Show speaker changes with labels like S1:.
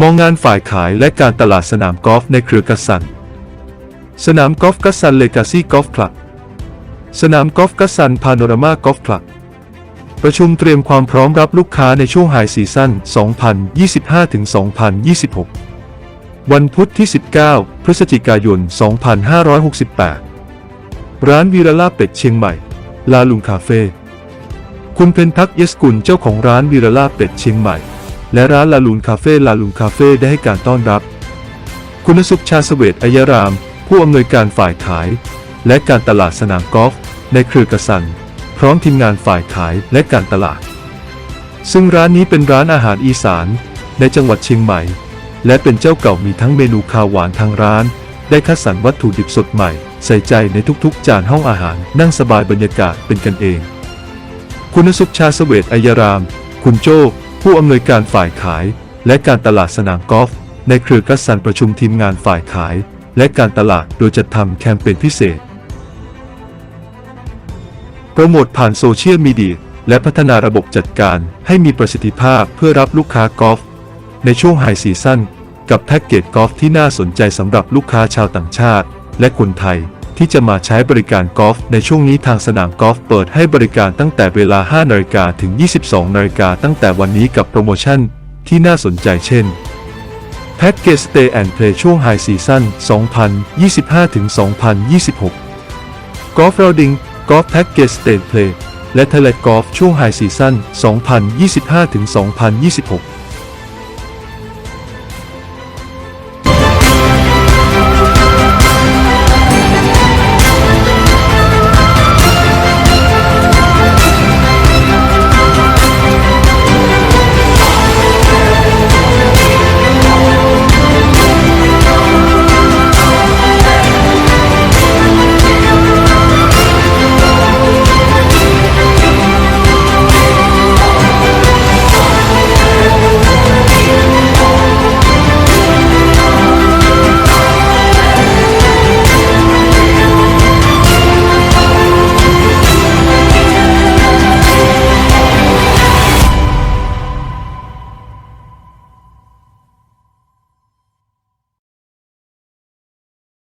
S1: มองงานฝ่ายขายและการตลาดสนามกอล์ฟในเครือกัสสัน สนามกอล์ฟกัสซันเลกาซี่กอล์ฟคลับ สนามกอล์ฟกัสซันพาโนรามากอล์ฟคลับ ประชุมเตรียมความพร้อมรับลูกค้าในช่วงไฮซีซั่น 2025-2026 วันพุธที่ 19 พฤศจิกายน 2568 ร้านวีระลาเป็ดเชียงใหม่ ลาลุงคาเฟ่ คุณเพนพักเยสกุลเจ้าของร้านวีระลาเป็ดเชียงใหม่ และร้านลาลุนคาเฟ่ลาลุนคาเฟ่ได้ให้การต้อนรับ คุณสุขชาสเวตอัยราม ผู้อำนวยการฝ่ายขาย และการตลาดสนามกอล์ฟในเครือกระสัน พร้อมทีมงานฝ่ายขายและการตลาด ซึ่งร้านนี้เป็นร้านอาหารอีสาน ในจังหวัดเชียงใหม่ และเป็นเจ้าเก่ามีทั้งเมนูคาวหวานทางร้าน ได้คัดสรรวัตถุดิบสดใหม่ ใส่ใจในทุกๆ จานห้องอาหารนั่งสบายบรรยากาศเป็นกันเอง คุณสุขชาสเวตอัยราม คุณโจ้ ผู้อำนวยการฝ่ายขาย และการตลาดสนามกอล์ฟในเครือกัสสันประชุมทีมงานฝ่ายขาย และการตลาดโดยจัดทำแคมเปญพิเศษ โปรโมทผ่านโซเชียลมีเดียและพัฒนาระบบจัดการให้มีประสิทธิภาพเพื่อรับลูกค้ากอล์ฟในช่วงไฮซีซั่นกับแพ็กเกจกอล์ฟที่น่าสนใจสำหรับลูกค้าชาวต่างชาติ และคนไทย ที่จะมาใช้บริการกอล์ฟในช่วงนี้ทางสนามกอล์ฟเปิดให้บริการตั้งแต่เวลา 5นาฬิกาถึง 22นาฬิกาตั้งแต่วันนี้กับโปรโมชั่นที่น่าสนใจเช่นแพ็กเกจ Stay and Play ช่วงไฮซีซั่น2025-2026กอล์ฟเราดิงกอล์ฟแพ็กเกจ Stay and Play และ Thailand Golf ช่วงไฮซีซั่น2025-2026